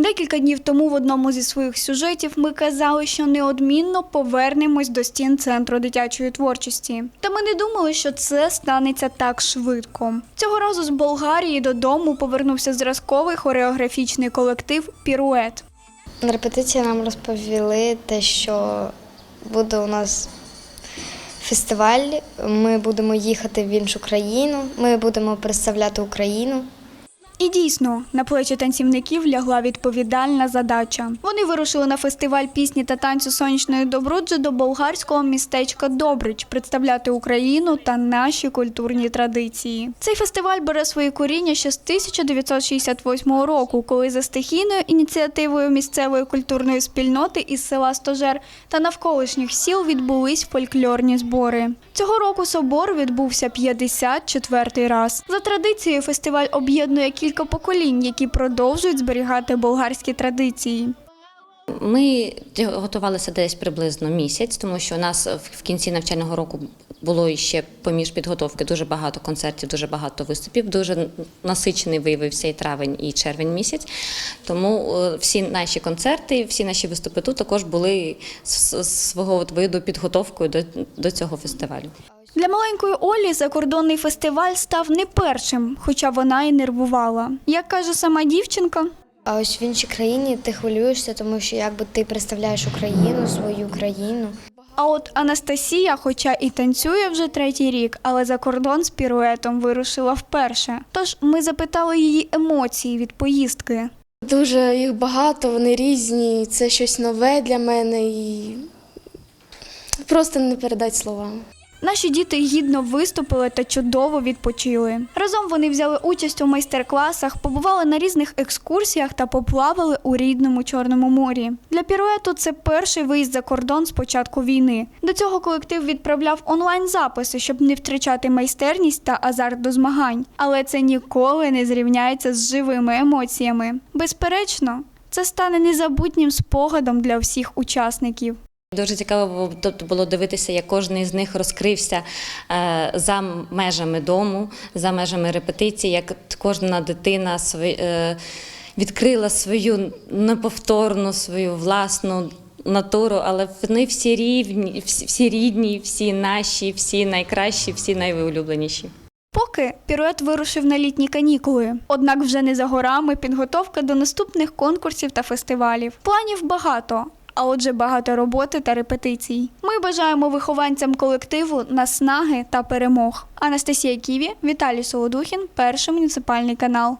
Декілька днів тому в одному зі своїх сюжетів ми казали, що неодмінно повернемось до стін центру дитячої творчості. Та ми не думали, що це станеться так швидко. Цього разу з Болгарії додому повернувся зразковий хореографічний колектив Пірует. На репетиції нам розповіли те, що буде у нас фестиваль. Ми будемо їхати в іншу країну. Ми будемо представляти Україну. І дійсно, на плечі танцівників лягла відповідальна задача. Вони вирушили на фестиваль пісні та танцю сонячної добруджі до болгарського містечка Добрич представляти Україну та наші культурні традиції. Цей фестиваль бере свої коріння ще з 1968 року, коли за стихійною ініціативою місцевої культурної спільноти із села Стожер та навколишніх сіл відбулись фольклорні збори. Цього року собор відбувся 54-й раз. За традицією, фестиваль об'єднує кілька поколінь, які продовжують зберігати болгарські традиції. Ми готувалися десь приблизно місяць, тому що у нас в кінці навчального року було ще поміж підготовки дуже багато концертів, дуже багато виступів. Дуже насичений виявився і травень, і червень місяць. Тому е, всі наші концерти, всі наші виступи тут також були свого от виду підготовкою до, до цього фестивалю. Для маленької Олі закордонний фестиваль став не першим, хоча вона і нервувала. Як каже сама дівчинка, А ось в іншій країні ти хвилюєшся, тому що якби ти представляєш Україну, свою країну. А от Анастасія, хоча і танцює вже третій рік, але за кордон з піруетом вирушила вперше. Тож ми запитали її емоції від поїздки. Дуже їх багато, вони різні. Це щось нове для мене і просто не передати словами. Наші діти гідно виступили та чудово відпочили. Разом вони взяли участь у майстер-класах, побували на різних екскурсіях та поплавали у рідному Чорному морі. Для піруету це перший виїзд за кордон з початку війни. До цього колектив відправляв онлайн-записи, щоб не втрачати майстерність та азарт до змагань. Але це ніколи не зрівняється з живими емоціями. Безперечно, це стане незабутнім спогадом для всіх учасників. Дуже цікаво тобто було дивитися, як кожен із них розкрився е, за межами дому, за межами репетиції, як кожна дитина е, відкрила свою неповторну, свою власну натуру, але вони всі рівні, всі, рідні, всі наші, всі найкращі, всі найулюбленіші. Поки пірует вирушив на літні канікули. Однак вже не за горами підготовка до наступних конкурсів та фестивалів. Планів багато. А отже, багато роботи та репетицій. Ми бажаємо вихованцям колективу наснаги та перемог. Анастасія Ківі, Віталій Солодухін, перший муніципальний канал.